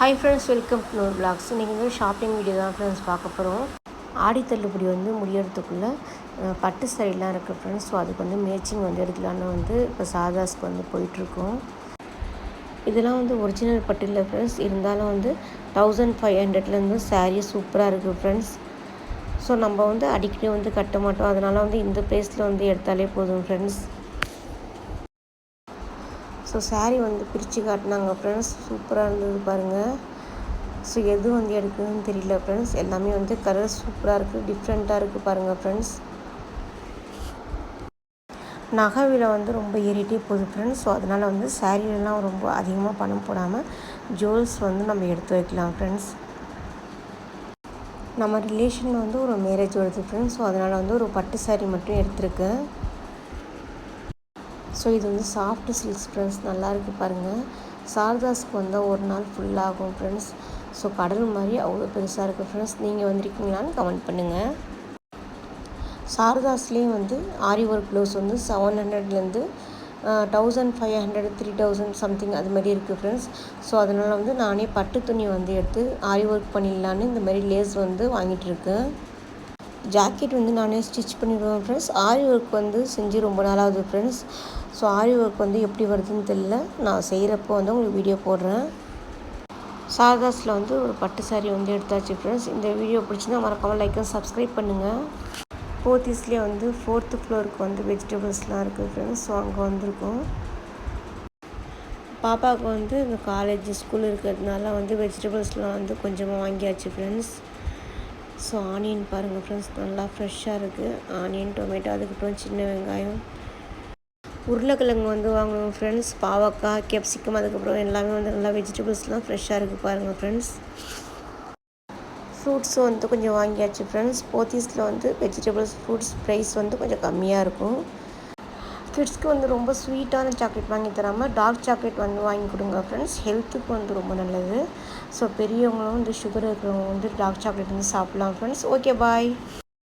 Hi friends welcome to Noor vlogs இன்றைக்கி வந்து shopping video தான் ஃப்ரெண்ட்ஸ் பார்க்க போகிறோம் ஆடி தள்ளுபடி வந்து முடியறதுக்குள்ளே பட்டு சைடெலாம் இருக்குது ஃப்ரெண்ட்ஸ் ஸோ அதுக்கு வந்து மேட்சிங் வந்து எடுக்கலான்னு வந்து இப்போ சாதாஸ்க்கு வந்து போயிட்டுருக்கோம். இதெல்லாம் வந்து ஒரிஜினல் பட்டு இல்லை ஃப்ரெண்ட்ஸ் இருந்தாலும் வந்து தௌசண்ட் ஃபைவ் ஹண்ட்ரட்லேருந்து சாரீ சூப்பராக இருக்குது ஃப்ரெண்ட்ஸ் ஸோ நம்ம வந்து அடிக்கடி வந்து கட்ட மாட்டோம். அதனால் வந்து இந்த ப்ளேஸில் வந்து எடுத்தாலே போதும் ஃப்ரெண்ட்ஸ் ஸோ சாரீ வந்து பிரித்து காட்டினாங்க ஃப்ரெண்ட்ஸ் சூப்பராக இருந்தது பாருங்கள் ஸோ எது வந்து எடுக்குதுன்னு தெரியல ஃப்ரெண்ட்ஸ் எல்லாமே வந்து கலர் சூப்பராக இருக்குது டிஃப்ரெண்ட்டாக இருக்குது பாருங்கள் ஃப்ரெண்ட்ஸ் நகைவில் வந்து ரொம்ப ஏறிட்டே போகுது ஃப்ரெண்ட்ஸ் ஸோ அதனால் வந்து சாரீலாம் ரொம்ப அதிகமாக பணம் போடாமல் ஜுவல்ஸ் வந்து நம்ம எடுத்து வைக்கலாம் ஃப்ரெண்ட்ஸ் நம்ம ரிலேஷனில் வந்து ஒரு மேரேஜ் வருது ஃப்ரெண்ட்ஸ் ஸோ அதனால் வந்து ஒரு பட்டு சாரீ மட்டும் எடுத்திருக்கேன். ஸோ இது வந்து சாஃப்ட் சில்க்ஸ் ஃப்ரெண்ட்ஸ் நல்லாயிருக்கு பாருங்கள் சாரதாஸ்க்கு வந்தால் ஒரு நாள் ஃபுல்லாகும் ஃப்ரெண்ட்ஸ் ஸோ கடல் மாதிரி அவ்வளோ பெருசாக இருக்குது ஃப்ரெண்ட்ஸ் நீங்கள் வந்திருக்கீங்களான்னு கமெண்ட் பண்ணுங்கள் சாரதாஸ்லேயும் வந்து ஆரி ஒர்க் ப்ளவுஸ் வந்து செவன் ஹண்ட்ரட்லேருந்து thousand five hundred three thousand something அது மாதிரி இருக்குது ஃப்ரெண்ட்ஸ் ஸோ அதனால் வந்து நானே பட்டு துணி வந்து எடுத்து ஆரி ஒர்க் பண்ணிடலான்னு இந்த மாதிரி லேஸ் வந்து வாங்கிட்டு இருக்கேன். ஜாக்கெட் வந்து நானே ஸ்டிச் பண்ணிவிடுவேன் ஃப்ரெண்ட்ஸ் ஆரி ஒர்க் வந்து செஞ்சு ரொம்ப நாளாகுது ஃப்ரெண்ட்ஸ் ஸோ ஆரி ஒர்க் வந்து எப்படி வருதுன்னு தெரியல. நான் செய்கிறப்போ வந்து உங்களுக்கு வீடியோ போடுறேன். சாரதாஸில் வந்து ஒரு பட்டு saree வந்து எடுத்தாச்சு ஃப்ரெண்ட்ஸ் இந்த வீடியோ பிடிச்சிருந்தா மறக்காமல் லைக் சப்ஸ்கிரைப் பண்ணுங்கள் போத்தீஸ்லேயே வந்து ஃபோர்த்து ஃப்ளோருக்கு வந்து வெஜிடபிள்ஸ்லாம் இருக்குது ஃப்ரெண்ட்ஸ் ஸோ அங்கே வந்திருக்கோம். பாப்பாவுக்கு வந்து இந்த காலேஜ் ஸ்கூல் இருக்கிறதுனால வந்து வெஜிடபிள்ஸ்லாம் வந்து கொஞ்சமாக வாங்கியாச்சு ஃப்ரெண்ட்ஸ் ஸோ ஆனியன் பாருங்கள் ஃப்ரெண்ட்ஸ் நல்லா ஃப்ரெஷ்ஷாக இருக்குது ஆனியன் டொமேட்டோ அதுக்கப்புறம் சின்ன வெங்காயம். உருளைக்கிழங்கு வந்து வாங்கணும் ஃப்ரெண்ட்ஸ் பாவக்காய் கேப்சிகம் அதுக்கப்புறம் எல்லாமே வந்து நல்லா வெஜிடபிள்ஸ்லாம் ஃப்ரெஷ்ஷாக இருக்குது பாருங்கள் ஃப்ரெண்ட்ஸ் ஃப்ரூட்ஸும் வந்து கொஞ்சம் வாங்கியாச்சு ஃப்ரெண்ட்ஸ் போத்தீஸில் வந்து வெஜிடபிள்ஸ் ஃப்ரூட்ஸ் ப்ரைஸ் வந்து கொஞ்சம் கம்மியாக இருக்கும். கிட்ஸ்க்கு வந்து ரொம்ப ஸ்வீட்டான சாக்லேட் வாங்கி தராமல் டார்க் சாக்லேட் வந்து வாங்கி கொடுங்க ஃப்ரெண்ட்ஸ் ஹெல்த்துக்கு வந்து ரொம்ப நல்லது. ஸோ பெரியவங்களும் வந்து சுகர் இருக்கிறவங்க வந்து டார்க் சாக்லேட் வந்து சாப்பிட்லாம் ஃப்ரெண்ட்ஸ் ஓகே பாய்